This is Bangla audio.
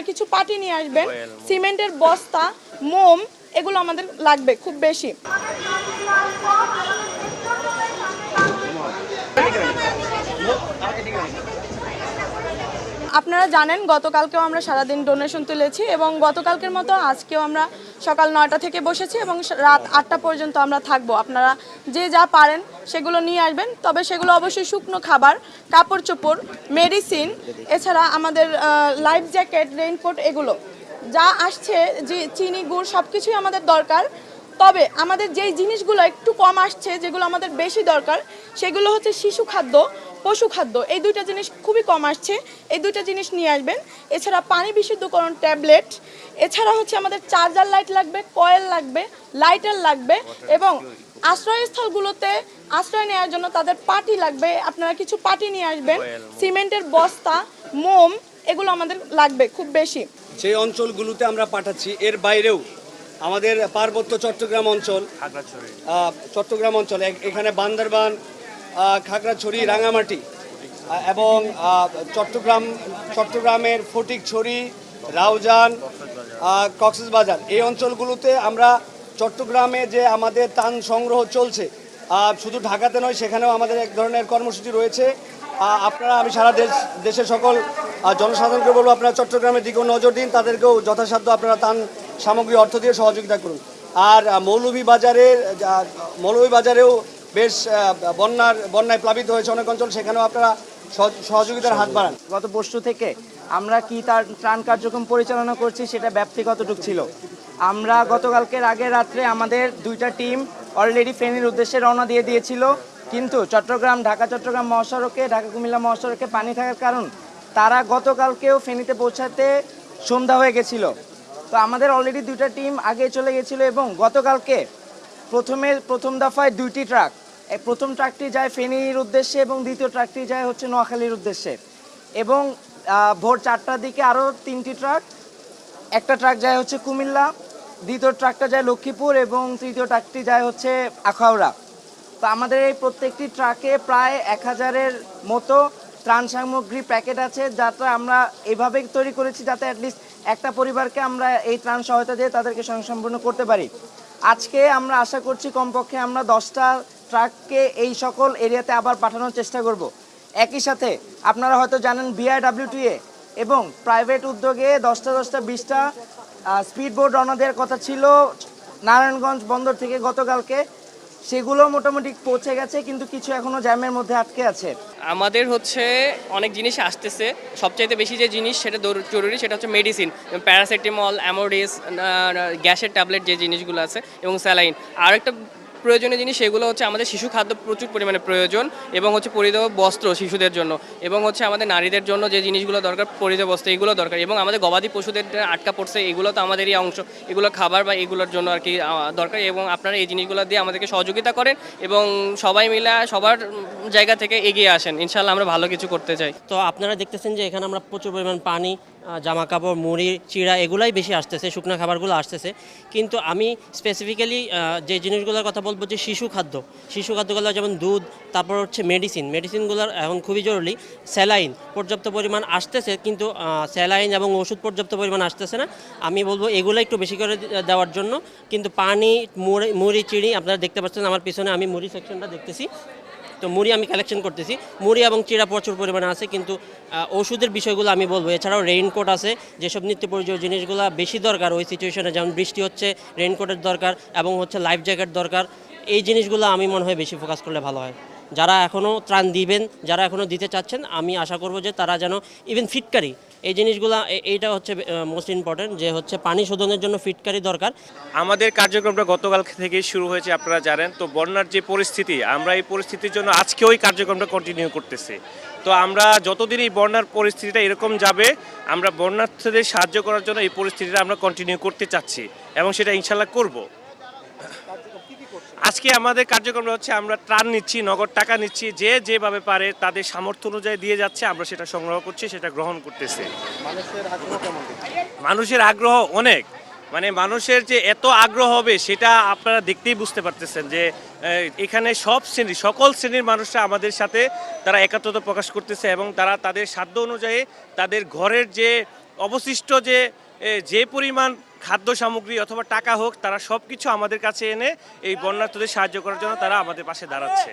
আপনারা কিছু পাটি নিয়ে আসবেন সিমেন্টের বস্তা মোম এগুলো আমাদের লাগবে খুব বেশি। আপনারা জানেন, গতকালকেও আমরা সারাদিন ডোনেশন তুলেছি এবং গতকালকের মতো আজকেও আমরা সকাল নয়টা থেকে বসেছি এবং রাত আটটা পর্যন্ত আমরা থাকব। আপনারা যে যা পারেন সেগুলো নিয়ে আসবেন, তবে সেগুলো অবশ্যই শুকনো খাবার, কাপড় চোপড় মেডিসিন এছাড়া আমাদের লাইফ জ্যাকেট রেইনকোট এগুলো। যা আসছে, যে চিনি, গুড় সব কিছুই আমাদের দরকার। তবে আমাদের যেই জিনিসগুলো একটু কম আসছে, যেগুলো আমাদের বেশি দরকার, সেগুলো হচ্ছে শিশু খাদ্য। পশু খাদ্য এই দুইটা জিনিস খুবই কম আসছে। এই দুইটা জিনিস নিয়ে আসবেন। এছাড়া পানি বিশুদ্ধকরণ ট্যাবলেট এছাড়া হচ্ছে আমাদের চার্জার লাইট লাগবে কয়েল লাগবে লাইটার লাগবে এবং আশ্রয়স্থলগুলোতে আশ্রয় নেওয়ার জন্য তাদের পাটি লাগবে। আপনারা কিছু পাটি নিয়ে আসবেন সিমেন্টের বস্তা মোম এগুলো আমাদের লাগবে খুব বেশি। সেই অঞ্চলগুলোতে আমরা পাঠাচ্ছি এর বাইরেও আমাদের পার্বত্য চট্টগ্রাম অঞ্চল চট্টগ্রাম অঞ্চল এখানে বান্দরবান খাগড়াছড়ি, রাঙামাটি এবং চট্টগ্রাম, চট্টগ্রামের ফটিকছড়ি, রাউজান কক্সবাজার। এই অঞ্চলগুলোতে আমরা চট্টগ্রামে যে আমাদের তান সংগ্রহ চলছে শুধু ঢাকাতে নয়, সেখানেও আমাদের এক ধরনের কর্মসূচি রয়েছে। আপনারা, আমি সারা দেশ, দেশের সকল জনসাধারণকে বলব, আপনারা চট্টগ্রামের দিকেও নজর দিন, তাদেরকেও যথাসাধ্য আপনারা তান সামগ্রী, অর্থ দিয়ে সহযোগিতা করুন। আর মৌলভীবাজারের মৌলভীবাজারেও বেশ বন্যার, বন্যায় প্লাবিত হয়েছে অনেক অঞ্চল, সেখানেও আপনারা সহ- সহযোগিতার হাত বাড়ান। গত পরশু থেকে আমরা কি তার ত্রাণ কার্যক্রম পরিচালনা করছি সেটা ব্যাপ্তি ছিল। আমরা গতকালকের আগের রাত্রে আমাদের দুইটা টিম অলরেডি ফেনীর উদ্দেশ্যে রওনা দিয়ে দিয়েছিল। কিন্তু চট্টগ্রাম, ঢাকা, চট্টগ্রাম মহাসড়কে, ঢাকা, কুমিল্লা মহাসড়কে পানি থাকার কারণ তারা গতকালকেও ফেনীতে পৌঁছাতে সন্ধ্যা হয়ে গেছিল। তো আমাদের অলরেডি দুইটা টিম আগে চলে গেছিল এবং গতকালকে প্রথমে প্রথম দফায় দুইটি ট্রাক। প্রথম ট্রাকটি যায় ফেনীর উদ্দেশ্যে এবং দ্বিতীয় ট্রাকটি যায় হচ্ছে নোয়াখালীর উদ্দেশ্যে। এবং ভোর চারটার দিকে আরও তিনটি ট্রাক। একটা ট্রাক যায় হচ্ছে কুমিল্লা, দ্বিতীয় ট্রাকটা যায় লক্ষ্মীপুর এবং তৃতীয় ট্রাকটি যায় হচ্ছে আখাউড়া। তো আমাদের এই প্রত্যেকটি ট্রাকে প্রায় এক হাজারের মতো ত্রাণ সামগ্রী প্যাকেট আছে, যাতে আমরা এভাবে তৈরি করেছি যাতে অ্যাটলিস্ট একটা পরিবারকে আমরা এই ত্রাণ সহায়তা দিয়ে তাদেরকে স্বয়ংসম্পূর্ণ করতে পারি। আজকে আমরা আশা করছি কমপক্ষে আমরা দশটা ট্রাককে এই সকল এরিয়াতে আবার পাঠানোর চেষ্টা করব। একই সাথে আপনারা হয়তো জানেন বিআইডাব্লিউটিএ এবং প্রাইভেট উদ্যোগে দশটা দশটা বিশটা স্পিড বোট রওনা দেওয়ার কথা ছিল নারায়ণগঞ্জ বন্দর থেকে গতকালকে। সেগুলো মোটামুটি পৌঁছে গেছে, কিন্তু কিছু এখনও জ্যামের মধ্যে আটকে আছে। আমাদের হচ্ছে অনেক জিনিস আসতেছে। সবচাইতে বেশি যে জিনিস সেটা জরুরি সেটা হচ্ছে মেডিসিন প্যারাসিটামল অ্যামোডিস গ্যাসের ট্যাবলেট যে জিনিসগুলো আছে, এবং স্যালাইন আর একটা প্রয়োজনীয় জিনিস সেগুলো হচ্ছে আমাদের শিশু খাদ্য প্রচুর পরিমাণে প্রয়োজন এবং হচ্ছে পরিধেয় বস্ত্র শিশুদের জন্য এবং হচ্ছে আমাদের নারীদের জন্য যে জিনিসগুলো দরকার, পরিধেয় বস্ত্র এগুলো দরকার এবং আমাদের গবাদি পশুদের আটকা পড়ছে এগুলো তো আমাদেরই অংশ, এগুলো খাবার বা এগুলোর জন্য আর কি দরকার এবং আপনারা এই জিনিসগুলো দিয়ে আমাদেরকে সহযোগিতা করেন এবং সবাই মিলে সবার জায়গা থেকে এগিয়ে আসেন। ইনশাল্লাহ আমরা ভালো কিছু করতে চাই। তো আপনারা দেখতেছেন যে এখানে আমরা প্রচুর পরিমাণ পানি জামা কাপড় মুড়ি, চিড়া এগুলাই বেশি আসতেছে, শুকনো খাবারগুলো আসতেছে। কিন্তু আমি স্পেসিফিক্যালি যে জিনিসগুলোর কথা বলব যে শিশু খাদ্য, শিশু খাদ্যগুলো যেমন দুধ, তারপর হচ্ছে মেডিসিন মেডিসিনগুলোর এখন খুবই জরুরি। স্যালাইন, পর্যাপ্ত পরিমাণ আসতেছে, কিন্তু স্যালাইন এবং ওষুধ পর্যাপ্ত পরিমাণ আসতেছে না। আমি বলব এগুলো একটু বেশি করে দেওয়ার জন্য। কিন্তু পানি, মুড়ি মুড়ি, চিড়ি, আপনারা দেখতে পাচ্ছেন, আমার পিছনে আমি মুড়ি সেকশনটা দেখতেছি। তো মুড়ি আমি কালেকশন করতেছি। মুড়ি এবং চিড়া প্রচুর পরিমাণে আছে, কিন্তু ওষুধের বিষয়গুলো আমি বলব। এছাড়াও রেইনকোট আছে, যেসব নিত্য প্রয়োজনীয় জিনিসগুলো বেশি দরকার ওই সিচুয়েশনে যেমন বৃষ্টি হচ্ছে রেইনকোটের দরকার এবং হচ্ছে লাইফ জ্যাকেট দরকার, এই জিনিসগুলো আমি মনে হয় বেশি ফোকাস করলে ভালো হয়। যারা এখনও ত্রাণ দিবেন, যারা এখনও দিতে চাচ্ছেন, আমি আশা করব যে তারা যেন ইভেন ফিটকারি, এই জিনিসগুলো এইটা হচ্ছে মোস্ট ইম্পর্ট্যান্ট যে হচ্ছে পানি শোধনের জন্য ফিটকারি দরকার। আমাদের কার্যক্রমটা গতকাল থেকেই শুরু হয়েছে, আপনারা জানেন। তো বন্যার যে পরিস্থিতি, আমরা এই পরিস্থিতির জন্য আজকে ওই কার্যক্রমটা কন্টিনিউ করতেছি। তো আমরা যতদিন এই বন্যার পরিস্থিতিটা এরকম যাবে, আমরা বন্যার্থীদের সাহায্য করার জন্য এই পরিস্থিতিটা আমরা কন্টিনিউ করতে চাচ্ছি এবং সেটা ইনশাল্লাহ করব। আজকে আমাদের কার্যক্রমটা হচ্ছে আমরা ত্রাণ নিচ্ছি নগদ টাকা নিচ্ছি যে যেভাবে পারে তাদের সামর্থ্য অনুযায়ী দিয়ে যাচ্ছে আমরা সেটা সংগ্রহ করছি সেটা গ্রহণ করতেছি। মানুষের আগ্রহ অনেক। মানে মানুষের যে এত আগ্রহ হবে সেটা আপনারা দেখতেই বুঝতে পারতেছেন যে এখানে সব শ্রেণি সকল শ্রেণির মানুষরা আমাদের সাথে তারা একাত্মতা প্রকাশ করতেছে এবং তারা তাদের সাধ্য অনুযায়ী তাদের ঘরের যে অবশিষ্ট যে যে পরিমাণ খাদ্য সামগ্রী অথবা টাকা হোক, তারা সব কিছু আমাদের কাছে এনে এই বন্যার্থদের সাহায্য করার জন্য তারা আমাদের পাশে দাঁড়াচ্ছে।